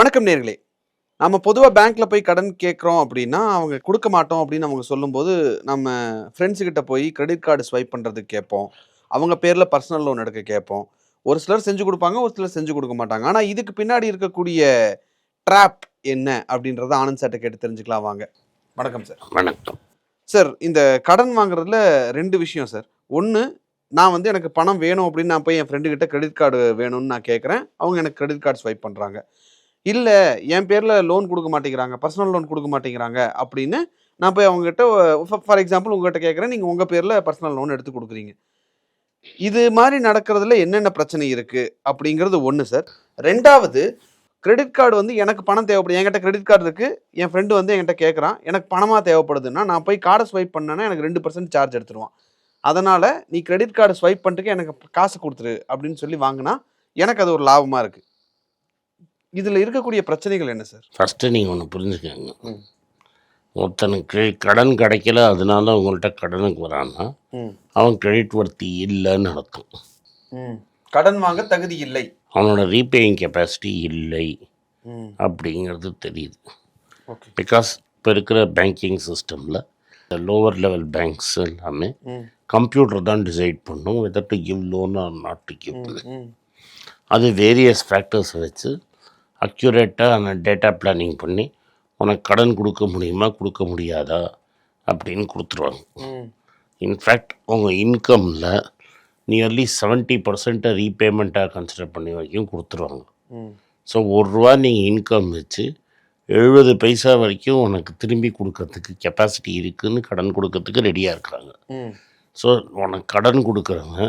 வணக்கம் நேர்களே. நம்ம பொதுவாக பேங்க்ல போய் கடன் கேட்குறோம் அப்படின்னா அவங்க கொடுக்க மாட்டோம் அப்படின்னு அவங்க சொல்லும்போது நம்ம ஃப்ரெண்ட்ஸு கிட்ட போய் கிரெடிட் கார்டு ஸ்வைப் பண்ணுறதுக்கு கேட்போம். அவங்க பேரில் பர்சனல் லோன் எடுக்க கேட்போம். ஒரு சிலர் செஞ்சு கொடுப்பாங்க ஒரு சிலர் செஞ்சு கொடுக்க மாட்டாங்க. ஆனால் இதுக்கு பின்னாடி இருக்கக்கூடிய ட்ராப் என்ன அப்படின்றத ஆனந்த் சார்ட்ட கேட்டு தெரிஞ்சுக்கலாம் வாங்க. வணக்கம் சார் வணக்கம். சார் இந்த கடன் வாங்குறதுல ரெண்டு விஷயம் சார் ஒன்று நான் வந்து எனக்கு பணம் வேணும் அப்படின்னு நான் போய் என் ஃப்ரெண்டு கிட்ட கிரெடிட் கார்டு வேணும்னு நான் கேட்குறேன். அவங்க எனக்கு கிரெடிட் கார்டு ஸ்வைப் பண்ணுறாங்க இல்லை என் பேரில் லோன் கொடுக்க மாட்டேங்கிறாங்க பர்சனல் லோன் கொடுக்க மாட்டேங்கிறாங்க அப்படின்னு நான் போய் அவங்ககிட்ட ஃபார் எக்ஸாம்பிள் உங்ககிட்ட கேட்குறேன் நீங்கள் உங்கள் பேரில் பர்சனல் லோன் எடுத்து கொடுக்குறீங்க. இது மாதிரி நடக்கிறதுல என்னென்ன பிரச்சனை இருக்குது அப்படிங்கிறது ஒன்று சார் ரெண்டாவது கிரெடிட் கார்டு வந்து எனக்கு பணம் தேவைப்படுது என்கிட்ட கிரெடிட் கார்டு இருக்குது என் ஃப்ரெண்டு வந்து என்கிட்ட கேட்குறான் எனக்கு பணமாக தேவைப்படுதுன்னா நான் போய் கார்டை ஸ்வைப் பண்ணேன்னா எனக்கு ரெண்டு பர்சன்ட் சார்ஜ் எடுத்துருவான். அதனால் நீ கிரெடிட் கார்டு ஸ்வைப் பண்ணிட்டு எனக்கு காசு கொடுத்துரு அப்படின்னு சொல்லி வாங்கினா எனக்கு அது ஒரு லாபமாக இருக்குது இதில் இருக்கக்கூடிய பிரச்சனைகள் என்ன சார்? ஃபஸ்ட்டு நீங்கள் ஒன்று புரிஞ்சுக்கோங்க. ஒருத்தனுக்கு கடன் கிடைக்கல அதனால உங்கள்கிட்ட கடனுக்கு வரான்னா அவன் கிரெடிட் வர்த்தி இல்லைன்னு அர்த்தம். கடன் வாங்க தகுதி இல்லை. அவனோட ரீபேயிங் கெப்பாசிட்டி இல்லை. அப்படிங்கிறது தெரியுது. பிகாஸ் இப்போ இருக்கிற பேங்கிங் சிஸ்டமில் லோவர் லெவல் பேங்க்ஸ் எல்லாமே கம்ப்யூட்டர் தான் டிசைட் பண்ணும் whether to give loan or not to give அது வேரியஸ் ஃபேக்டர்ஸ் வச்சு அக்யூரேட்டாக டேட்டா பிளானிங் பண்ணி உனக்கு கடன் கொடுக்க முடியுமா கொடுக்க முடியாதா அப்படின்னு கொடுத்துருவாங்க. இன்ஃபேக்ட் உங்கள் இன்கமில் நியர்லி செவன்ட்டி பர்சன்ட்டை ரீபேமெண்ட்டாக கன்சிடர் பண்ணி வரைக்கும் கொடுத்துருவாங்க. ஸோ ஒரு ரூபா நீங்கள் இன்கம் வச்சு எழுபது பைசா வரைக்கும் உனக்கு திரும்பி கொடுக்கறதுக்கு கெப்பாசிட்டி இருக்குன்னு கடன் கொடுக்கறதுக்கு ரெடியாக இருக்கிறாங்க. ஸோ உனக்கு கடன் கொடுக்குறவங்க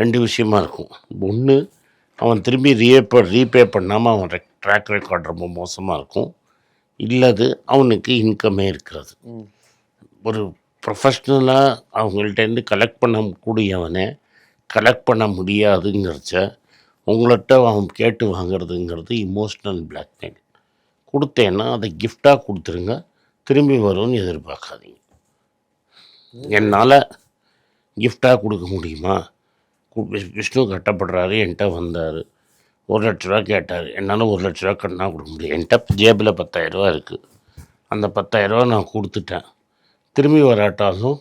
ரெண்டு விஷயமா இருக்கும். ஒன்று அவன் திரும்பி ரீபே ரீபே பண்ணாமல் அவன் ட்ராக் ரெக்கார்ட் ரொம்ப மோசமாக இருக்கும். இல்லது அவனுக்கு இன்கமே இருக்காது ஒரு ப்ரொஃபஷ்னலாக அவங்கள்ட்டேருந்து கலெக்ட் பண்ண கூடியவனை கலெக்ட் பண்ண முடியாதுங்கிறச்ச உங்கள்கிட்ட அவன் கேட்டு வாங்குறதுங்கிறது இமோஷ்னல் பிளாக்மெயில் கொடுத்தேன்னா அதை கிஃப்டாக கொடுத்துருங்க திரும்பி வரும்னு எதிர்பார்க்காதீங்க. என்னால் கிஃப்டாக கொடுக்க முடியுமா? விஷ்ணு கட்டப்படுறாரு என்கிட்ட வந்தார். ஒரு லட்ச ரூபா கேட்டார். என்னால் ஒரு லட்ச ரூபா கட்டினா கொடுக்க முடியும் என்கிட்ட ஜேபில் பத்தாயிரரூபா இருக்குது அந்த பத்தாயிரரூபா நான் கொடுத்துட்டேன். திரும்பி வராட்டாலும்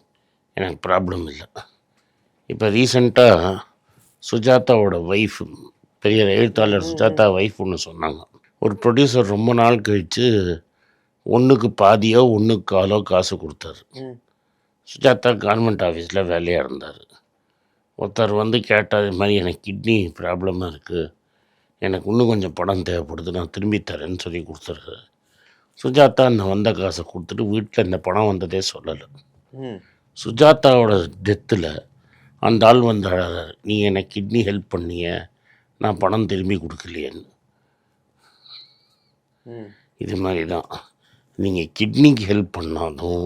எனக்கு ப்ராப்ளம் இல்லை. இப்போ ரீசெண்டாக சுஜாதாவோட ஒய்ஃப் பெரிய எழுத்தாளர் சுஜாதா ஒய்ஃப் ஒன்று சொன்னாங்க. ஒரு ப்ரொடியூசர் ரொம்ப நாள் கழித்து ஒன்றுக்கு பாதியோ ஒன்றுக்கு காலோ காசு கொடுத்தாரு. சுஜாதா கவர்மெண்ட் ஆஃபீஸில் வேலையாக இருந்தார். ஒருத்தர் வந்து கேட்டார் இது மாதிரி எனக்கு கிட்னி ப்ராப்ளமாக இருக்குது எனக்கு இன்னும் கொஞ்சம் பணம் தேவைப்படுது நான் திரும்பி தரேன்னு சொல்லி கொடுத்துருக்காரு சுஜாதா அந்த வந்த காசை கொடுத்துட்டு வீட்டில் இந்த பணம் வந்ததே சொல்லலை. சுஜாதாவோட டெத்தில் அந்த ஆள் வந்து அழறாரு நீ எனக்கு கிட்னி ஹெல்ப் பண்ணிய நான் பணம் திரும்பி கொடுக்கலையேன்னு. இது மாதிரி தான். நீங்கள் கிட்னிக்கு ஹெல்ப் பண்ணாலும்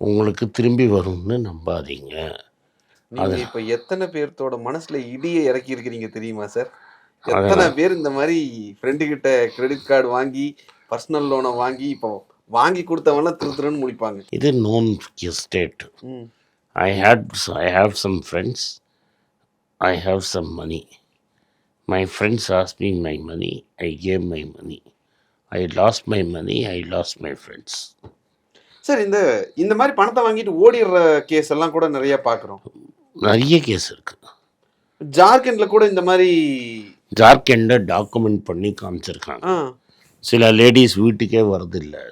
உங்களுக்கு திரும்பி வரும்னு நம்பாதீங்க. நீங்க இப்ப எத்தனை பேர்த்தோட மனசுல இடியை இறக்கி இருக்கிறீங்க தெரியுமா சார் எத்தனை பேர் இந்த மாதிரி ஃப்ரெண்டு கிட்ட கிரெடிட் கார்டு வாங்கி பர்சனல் லோனை வாங்கி இப்போ வாங்கி கொடுத்தவங்களாம் திரு திருன்னு முடிப்பாங்க இது நோன் ஸ்டேட் ம். I had I have some friends I have some money my friends asking my money I gave my money I lost my money I lost my friends sir இந்த இந்த மாதிரி பணத்தை வாங்கிட்டு ஓடிடுற கேஸ் எல்லாம் கூட நிறைய பார்க்குறோம். நிறைய கேஸ் இருக்குது ஜார்க்கண்ட்ல கூட இந்த மாதிரி ஜார்க்கண்டை டாக்குமெண்ட் பண்ணி காமிச்சிருக்காங்க. சில லேடிஸ் வீட்டுக்கே வரதில்லை.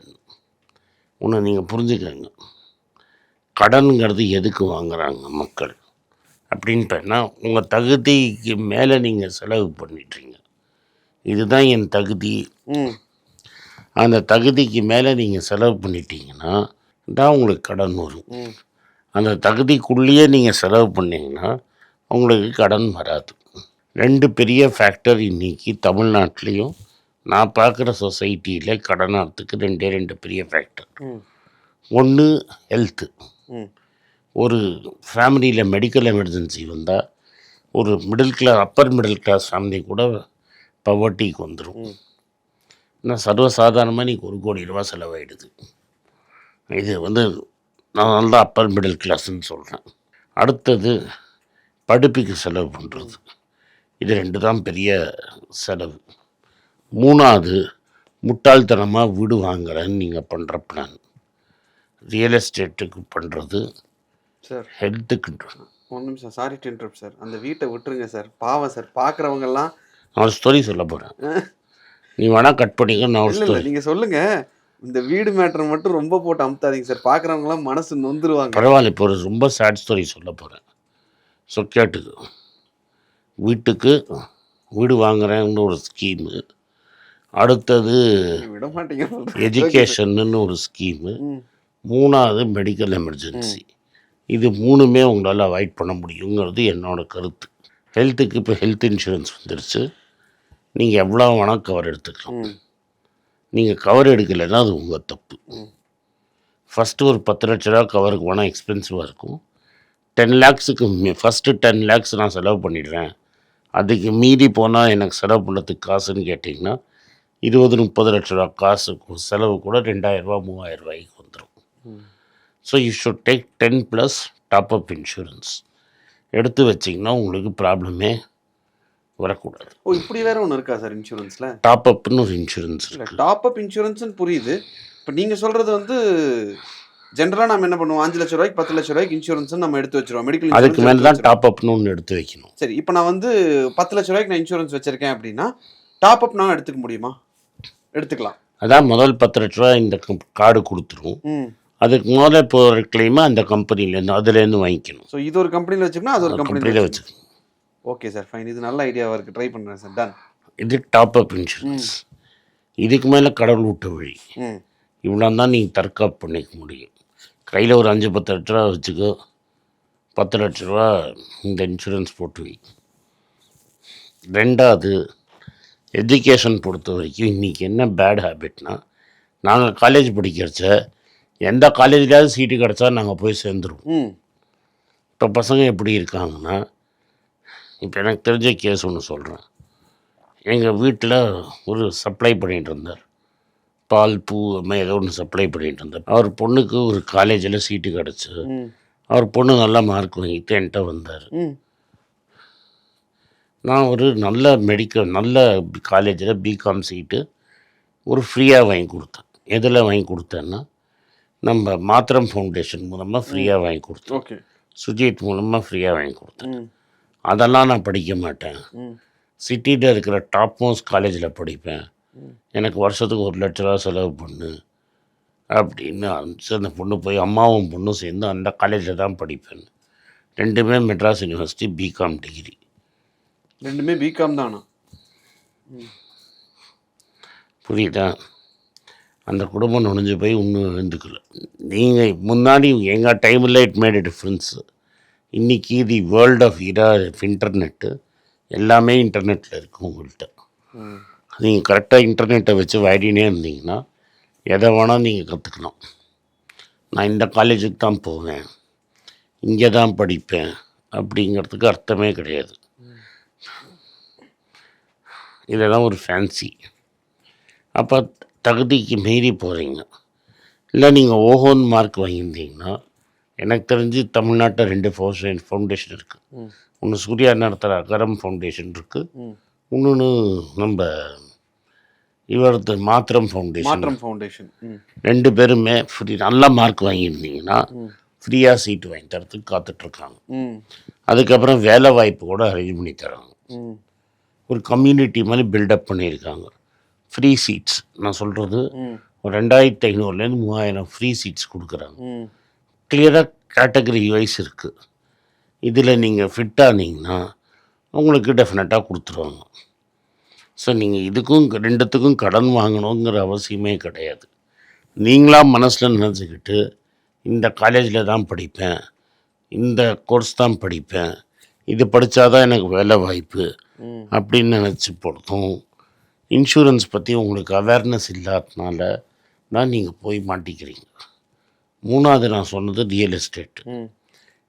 ஒன்று நீங்கள் புரிஞ்சுக்கங்க. கடன்கிறது எதுக்கு வாங்குறாங்க மக்கள்? அப்படின்னு பார்த்தா உங்கள் தகுதிக்கு மேலே நீங்கள் செலவு பண்ணிட்டீங்க. இதுதான் என் தகுதி. அந்த தகுதிக்கு மேலே நீங்கள் செலவு பண்ணிட்டீங்கன்னா தான் உங்களுக்கு கடன் வரும். அந்த தகுதிக்குள்ளேயே நீங்கள் செலவு பண்ணீங்கன்னா உங்களுக்கு கடன் வராது. ரெண்டு பெரிய ஃபேக்டர் இன்னைக்கு தமிழ்நாட்டிலையும் நான் பார்க்குற சொசைட்டியில் கடனாகிறதுக்கு ரெண்டே ரெண்டு பெரிய ஃபேக்டர் ஒன்று ஹெல்த்து ஒரு ஃபேமிலியில் மெடிக்கல் எமர்ஜென்சி வந்தால் ஒரு middle class upper middle class family கூட பவர்ட்டிக்கு வந்துடும். ஆனால் சர்வசாதாரணமாக நீ ஒரு கோடி ரூபா செலவாயிடுது. இது வந்து நான் நல்லா அப்பர் மிடில் கிளாஸ்ன்னு சொல்கிறேன் அடுத்தது படிப்புக்கு செலவு பண்ணுறது இது ரெண்டு தான் பெரிய செலவு. மூணாவது முட்டாள்தனமாக வீடு வாங்குறேன்னு நீங்கள் பண்ணுற பிளான் ரியல் எஸ்டேட்டுக்கு பண்ணுறது சார் ஹெல்த்துக்கு ஒரு நிமிஷம் சாரி டு இன்டரப்ட் சார் அந்த வீட்டை விட்டுருங்க சார் பாவம் சார் பார்க்குறவங்க எல்லாம் நான் ஸ்டோரி சொல்ல போகிறேன் நீ வேணா கட் பண்ணிக்க நான் இல்ல இல்ல ஸ்டோரி நீங்க சொல்லுங்க. இந்த வீடு மேட்டர் மட்டும் ரொம்ப போட்டு அமுத்தாதீங்க சார் பார்க்குறவங்க எல்லாம் மனசு நொந்துருவாங்க. பரவாயில்ல இப்போ ஒரு ரொம்ப சேட் ஸ்டோரி சொல்ல போகிறேன் ஸோ கேட்டுக்கு. வீட்டுக்கு வீடு வாங்குறேன்னு ஒரு ஸ்கீமு. அடுத்தது எஜுகேஷன்னு ஒரு ஸ்கீமு. மூணாவது மெடிக்கல் எமர்ஜென்சி. இது மூணுமே உங்களால் அவாய்ட் பண்ண முடியுங்கிறது என்னோட கருத்து. ஹெல்த்துக்கு இப்போ ஹெல்த் இன்சூரன்ஸ் வந்துருச்சு. நீங்கள் எவ்வளோ வேணால் கவர் எடுத்துக்கலாம். நீங்கள் கவர் எடுக்கலைன்னா அது உங்கள் தப்பு. ஃபஸ்ட்டு ஒரு பத்து லட்ச ரூபா கவருக்கு வேணால் எக்ஸ்பென்சிவாக இருக்கும். டென் லேக்ஸுக்கு ஃபஸ்ட்டு டென் லேக்ஸ் நான் செலவு பண்ணிடுறேன். அதுக்கு மீறி போனால் எனக்கு செலவு பண்ணுறதுக்கு காசுன்னு கேட்டிங்கன்னா இருபது முப்பது லட்ச ரூபா காசு கு- செலவு கூட ரெண்டாயிரரூபா மூவாயிரம் ரூபாய்க்கு வந்துடும். So you should take ten plus top up insurance எடுத்து வச்சிங்கன்னா உங்களுக்கு ப்ராப்ளமே வரக்கூடாது. ஓ இப்படி வேற ஒன்று இருக்கா சார் இன்சூரன்ஸ்ல டாப் அப்னு ஒரு இன்சூரன்ஸ் இல்ல இருக்குது டாப் அப் இன்சூரன்ஸ்னு புரியுது. இப்போ நீங்க சொல்றது வந்து ஜென்ரலா நம்ம என்ன பண்ணுவோம்? அஞ்சு லட்ச ரூபாய்க்கு பத்து லட்ச ரூபாய்க்கு இன்சூரன்ஸ் நம்ம எடுத்து வச்சிருவோம். மெடிக்கல் அதுக்கு மேலே தான் டாப் அப்னு ஒன்று எடுத்து வைக்கணும். சரி இப்போ நான் வந்து பத்து லட்ச ரூபாய்க்கு நான் இன்சூரன்ஸ் வச்சிருக்கேன் அப்படின்னா டாப் அப் நான் எடுத்துக்க முடியுமா? எடுத்துக்கலாம். அதான் முதல் பத்து லட்ச ரூபா இந்த கார்டு கொடுத்துரும். ம். அதுக்கு முதல்ல போகிற கிளைமை அந்த கம்பெனிலேருந்து அதுலேருந்து வாங்கிக்கணும். ஸோ இது ஒரு கம்பெனியில் வச்சுக்கணும் அது ஒரு கம்பெனியில் கம்பெனியில் வச்சு ஓகே சார் ஃபைன் இது நல்ல ஐடியாவாக இருக்குது ட்ரை பண்ணுறேன் சார் டன் இது டாப் அப் இன்சூரன்ஸ் இதுக்கு மேலே கடவுள் விட்ட வழி. இவ்வளோ தான் நீங்கள் தற்காப்பு பண்ணிக்க முடியும். கையில் ஒரு அஞ்சு பத்து லட்ச ரூபா வச்சுக்கோ. பத்து லட்ச ரூபா இந்த இன்சூரன்ஸ் போட்டு வை. ரெண்டாவது எஜுகேஷன் பொறுத்த வரைக்கும் இன்றைக்கி என்ன பேட் ஹேபிட்னா நாங்கள் காலேஜ் படிக்கிறச்ச எந்த காலேஜ்லையாவது சீட்டு கிடச்சா நாங்கள் போய் சேர்ந்துருவோம். இப்போ பசங்க எப்படி இருக்காங்கன்னா இப்போ எனக்கு தெரிஞ்ச கேஸ் ஒன்று சொல்கிறேன் எங்கள் வீட்டில் ஒரு சப்ளை பண்ணிகிட்டு இருந்தார். பால் பூ மாதிரி ஏதோ ஒன்று சப்ளை பண்ணிகிட்டு இருந்தார் அவர் பொண்ணுக்கு ஒரு காலேஜில் சீட்டு கிடச்சி. அவர் பொண்ணு நல்ல மார்க் வாங்கிட்டு என்கிட்ட வந்தார். நான் ஒரு நல்ல மெடிக்கல் நல்ல காலேஜில் பிகாம் சீட்டு ஒரு ஃப்ரீயாக வாங்கி கொடுத்தேன். எதில் வாங்கி கொடுத்தேன்னா நம்ம மாத்திரம் ஃபவுண்டேஷன் மூலமாக ஃப்ரீயாக வாங்கி கொடுத்தேன். ஓகே. சுஜித் மூலமாக ஃப்ரீயாக வாங்கி கொடுத்தேன். அதெல்லாம் நான் படிக்க மாட்டேன். சிட்டியில் இருக்கிற டாப் மோஸ்ட் காலேஜில் படிப்பேன். எனக்கு வருஷத்துக்கு ஒரு லட்ச ரூபா செலவு பண்ணு அப்படின்னு அந்த பொண்ணு போய் அம்மாவும் பொண்ணும் சேர்ந்து அந்த காலேஜில் தான் படிப்பேன். ரெண்டுமே Madras university B Com degree ரெண்டுமே பிகாம் தானா? புரியுதா? அந்த குடும்பம் நுழைஞ்சு போய் இன்னும் எழுந்துக்கல. நீங்கள் முன்னாடி எங்கள் டைமில் இட் மேட் டிஃப்ரென்ஸு இன்றைக்கி the world of era internet எல்லாமே இன்டர்நெட்டில் இருக்குது உங்கள்கிட்ட நீங்கள் கரெக்டாக இன்டர்நெட்டை வச்சு வாடினே இருந்தீங்கன்னா எதை வேணால் நீங்கள் கற்றுக்கலாம் நான் இந்த காலேஜுக்கு தான் போவேன். இங்கே தான் படிப்பேன். அப்படிங்கிறதுக்கு அர்த்தமே கிடையாது. இதெல்லாம் ஒரு ஃபேன்சி அப்போ தகுதிக்கு மீறி போகிறீங்க இல்லை நீங்கள் ஓஹோன் மார்க் வாங்கியிருந்தீங்கன்னா எனக்கு தெரிஞ்சு தமிழ்நாட்டில் ரெண்டு ஃபவுண்டேஷன் ஃபவுண்டேஷன் இருக்குது ஒன்று சூர்யா நடத்துகிற அகரம் ஃபவுண்டேஷன் இருக்குது இன்னொன்று நம்ம இவரது மாத்திரம் ஃபவுண்டேஷன் மாற்றம் ஃபவுண்டேஷன் ரெண்டு பேருமே ஃப்ரீ நல்ல மார்க் வாங்கியிருந்தீங்கன்னா ஃப்ரீயாக சீட்டு வாங்கி தரத்துக்கு காத்துட்ருக்காங்க. அதுக்கப்புறம் வேலை வாய்ப்பு கூட அரேஞ்ச் பண்ணி தராங்க. ஒரு கம்யூனிட்டி மாதிரி பில்டப் பண்ணியிருக்காங்க. ஃப்ரீ சீட்ஸ் நான் சொல்கிறது ஒரு ரெண்டாயிரத்தி ஐநூறுலேருந்து மூவாயிரம் ஃப்ரீ சீட்ஸ் கொடுக்குறாங்க. கிளியராக கேட்டகரி வைஸ் இருக்குது இதில் நீங்கள் ஃபிட் ஆனீங்கன்னா உங்களுக்கு டெஃபினட்டாக கொடுத்துருவாங்க. ஸோ நீங்கள் இதுக்கும் ரெண்டுத்துக்கும் கடன் வாங்கணுங்கிற அவசியமே கிடையாது. நீங்களாக மனசில் நினச்சிக்கிட்டு இந்த காலேஜில் தான் படிப்பேன் இந்த கோர்ஸ் தான் படிப்பேன் இது படித்தாதான் எனக்கு வேலை வாய்ப்பு அப்படின்னு நினச்சி பொறுத்தும் இன்சூரன்ஸ் பற்றி உங்களுக்கு அவேர்னஸ் இல்லாதனால தான் நீங்கள் போய் மாட்டிக்கிறீங்க. மூணாவது நான் சொன்னது ரியல் எஸ்டேட்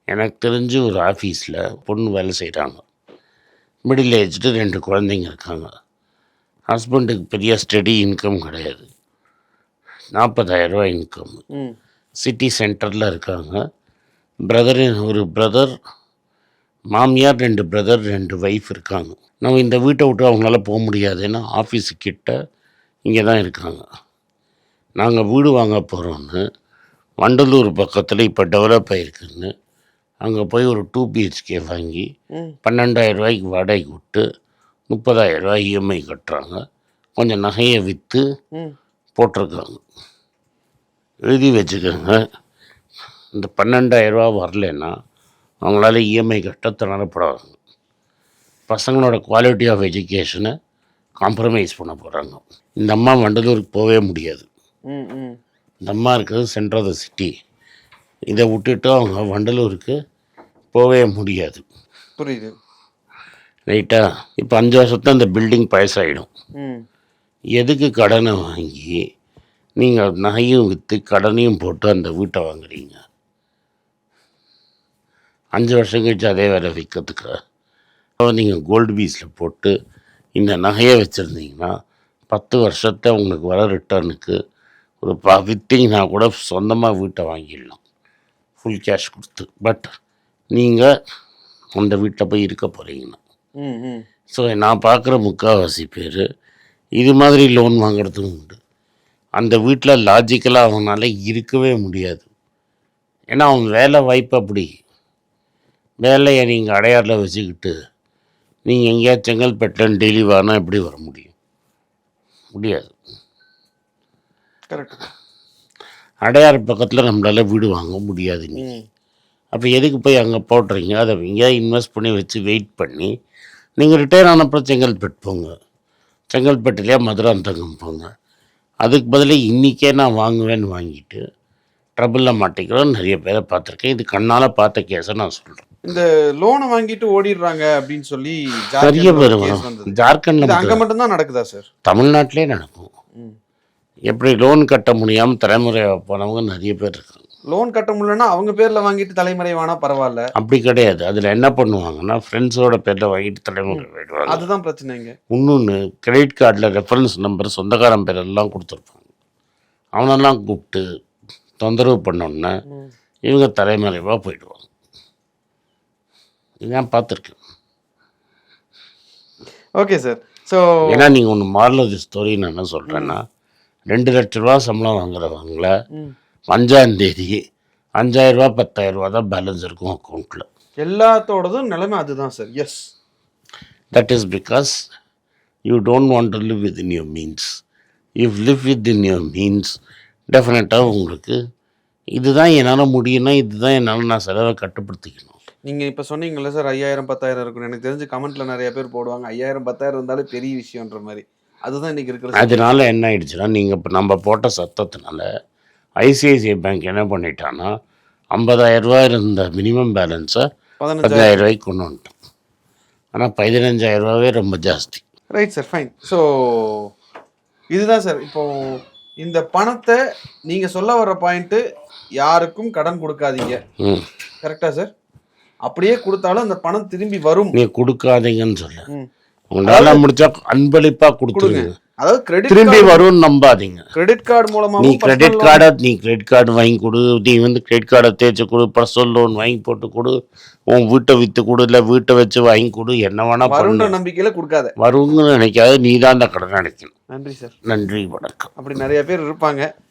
எனக்கு தெரிஞ்சு ஒரு ஆஃபீஸில் பொண்ணு வேலை செய்கிறாங்க மிடில் ஏஜ்டு ரெண்டு குழந்தைங்க இருக்காங்க. ஹஸ்பண்டுக்கு பெரிய ஸ்டடி இன்கம் கிடையாது. நாற்பதாயிரரூவா இன்கம் சிட்டி சென்டரில் இருக்காங்க. பிரதர் ஒரு பிரதர் மாமியார் ரெண்டு பிரதர் ரெண்டு ஒய்ஃப் இருக்காங்க. நம்ம இந்த வீட்டை விட்டு அவங்களால போக முடியாதுன்னா ஆஃபீஸு கிட்ட இங்கே தான் இருக்காங்க. நாங்கள் வீடு வாங்க போகிறோன்னு வண்டலூர் பக்கத்தில் இப்போ டெவலப் ஆகிருக்குன்னு அங்கே போய் ஒரு டூ பிஹெச்கே வாங்கி பன்னெண்டாயிரம் ரூபாய்க்கு வாடகைக்கு விட்டு முப்பதாயிரம் ரூபாய் இஎம்ஐ கட்டுறாங்க. கொஞ்சம் நகையை விற்று போட்டிருக்காங்க. எழுதி வச்சுக்கோங்க. இந்த பன்னெண்டாயிரம் ரூபா வரலன்னா அவங்களால இஎம்ஐ கட்ட திணறப்படாது. பசங்களோட குவாலிட்டி ஆஃப் எஜுகேஷனை காம்ப்ரமைஸ் பண்ண போகிறாங்க இந்த அம்மா வண்டலூருக்கு போகவே முடியாது. இந்த அம்மா இருக்கிறது சென்டர் ஆஃப் த சிட்டி இதை விட்டுட்டு அவங்க வண்டலூருக்கு போகவே முடியாது. புரியுது. ரைட்டா? இப்போ அஞ்சு வருஷத்துல அந்த பில்டிங் பழசாயிடும் ம். எதுக்கு கடனை வாங்கி நீங்கள் நகையும் விற்று கடனையும் போட்டு அந்த வீட்டை வாங்குறீங்க? அஞ்சு வருஷம் கழிச்சு அதே வேலை விற்கிறதுக்கு அப்போ நீங்கள் கோல்டு பீஸில் போட்டு இந்த நகையை வச்சுருந்தீங்கன்னா பத்து வருஷத்தை உங்களுக்கு வர ரிட்டர்னுக்கு ஒரு விற்றீங்கன்னா கூட சொந்தமாக வீட்டை வாங்கிடலாம். ஃபுல் கேஷ் கொடுத்து. பட் நீங்கள் அந்த வீட்டில் போய் இருக்க போகிறீங்கன்னா ஸோ நான் பார்க்குற முக்கால்வாசி பேர் இது மாதிரி லோன் வாங்குறதும் உண்டு. அந்த வீட்டில் லாஜிக்கலாக அவனால இருக்கவே முடியாது. ஏன்னா அவன் வேலை வாய்ப்பு அப்படி. வேலையை நீங்கள் அடையாறில் வச்சுக்கிட்டு நீங்கள் எங்கேயாவது செங்கல்பட்டில் டெய்லி வானா எப்படி வர முடியும்? முடியாது. கரெக்ட் அடையாறு பக்கத்தில் நம்மளால வீடு வாங்க முடியாது நீ ம். அப்போ எதுக்கு போய் அங்கே போடுறீங்க? அதை எங்கேயாவது இன்வெஸ்ட் பண்ணி வச்சு வெயிட் பண்ணி நீங்கள் ரிட்டையர் ஆனப்போ செங்கல்பட்டு போங்க. செங்கல்பட்டுலேயே மதுராந்தகம் போங்க. அதுக்கு பதிலாக இன்றைக்கே நான் வாங்குவேன்னு வாங்கிட்டு ட்ரபிளில் மாட்டிக்கிறோம். நிறைய பேரை பார்த்துருக்கேன். இது கண்ணால் பார்த்த கேஸை நான் சொல்கிறேன் இந்த லோனை வாங்கிட்டு ஓடிடுறாங்க அப்படின்னு சொல்லி நிறைய பேர். ஜார்க்கண்டில் அங்க மட்டும் தான் நடக்குதா சார் தமிழ்நாட்டிலே நடக்கும். எப்படி லோன் கட்ட முடியாமல் தலைமுறையாக போனவங்க நிறைய பேர் இருக்காங்க. லோன் கட்ட முடியலன்னா அவங்க பேர்ல வாங்கிட்டு தலைமறைவானா பரவாயில்ல. அப்படி கிடையாது. அதில் என்ன பண்ணுவாங்கன்னா ஃப்ரெண்ட்ஸோட பேரில் வாங்கிட்டு தலைமுறை போயிடுவாங்க அதுதான் பிரச்சனைங்க இன்னொன்று கிரெடிட் கார்டில் ரெஃபரன்ஸ் நம்பர் சொந்தக்காரன் பேரெல்லாம் கொடுத்துருப்பாங்க. அவனெல்லாம் கூப்பிட்டு தொந்தரவு பண்ணோன்னே. இவங்க தலைமறைவாக போயிடுவாங்க. இது நான் பார்த்துருக்கேன். ஓகே சார் ஸோ ஏன்னா நீங்கள் ஒன்று மாரல் ஸ்டோரி நான் என்ன சொல்கிறேன்னா ரெண்டு லட்ச ரூபா சம்பளம் வாங்குறவங்கள அஞ்சாம் தேதி அஞ்சாயிரரூபா பத்தாயிரரூபா தான் பேலன்ஸ் இருக்கும் அக்கௌண்ட்டில் எல்லாத்தோடதும் நிலைமை அதுதான் sir yes that is because you don't want to live with in your means if live with in your means டெஃபினட்டாக உங்களுக்கு இதுதான் என்னால் முடியும்னா இதுதான் என்னால் நான் செலவை கட்டுப்படுத்திக்கணும். நீங்க இப்ப சொன்னீங்கல்ல சார் ஐயாயிரம் பத்தாயிரம் இருக்கும் எனக்கு தெரிஞ்சு கமெண்ட்ல நிறைய பேர் போடுவாங்க ஐயாயிரம் பத்தாயிரம் இருந்தாலே பெரிய விஷயம்ன்ற மாதிரி. அதுதான் இன்னைக்கு இருக்கிற அதனால என்ன ஆயிடுச்சுன்னா நீங்கள் இப்போ நம்ம போட்ட சத்தத்தினால ஐசிஐசிஐ பேங்க் என்ன பண்ணிட்டான்னா ஐம்பதாயிரம் ரூபா இருந்த மினிமம் பேலன்ஸை பதினஞ்சாயிரம். ரூபாய்க்கு கொண்டு வந்துட்டோம். ஆனால் பதினஞ்சாயிரம் ரூபாவே ரொம்ப ஜாஸ்தி. ரைட் சார் ஃபைன் ஸோ இதுதான் சார் இப்போ இந்த பணத்தை நீங்க சொல்ல வர பாயிண்ட் யாருக்கும் கடன் கொடுக்காதீங்க. ம். கரெக்டா சார் அப்படியே கொடுத்தாலும் அந்த பணம் திரும்பி வரும். நீ கொடுக்காதீங்கன்னு சொல்ல. உங்களால் முடிச்சா அன்பளிப்பாக கொடுத்துருங்க. அதாவது கிரெடிட் திரும்பி வரும்னு நம்பாதீங்க. கிரெடிட் கார்டு நீ மூலமாவும் கிரெடிட் கார்டை நீ கிரெடிட் கார்டு வாங்கி கொடு நீ வந்து கிரெடிட் கார்டை தேய்ச்சி கொடு பர்சனல் லோன் வாங்கி போட்டு கொடு உன் வீட்டை விற்று கொடு இல்லை வீட்டை வச்சு வாங்கி கொடு என்ன வேணா பண்ணு. நம்பிக்கையில கொடுக்காத. வரும்னு நினைக்காத நீ தான் அந்த கடன் அடைக்கணும். நன்றி சார். நன்றி வணக்கம். அப்படி நிறைய பேர் இருப்பாங்க.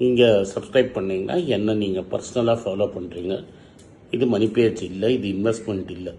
நீங்கள் சப்ஸ்கிரைப் பண்ணிங்கன்னா என்ன நீங்கள் பர்சனலாக ஃபாலோ பண்ணுறீங்க இது மணி இல்லை இது இன்வெஸ்ட்மெண்ட் இல்லை.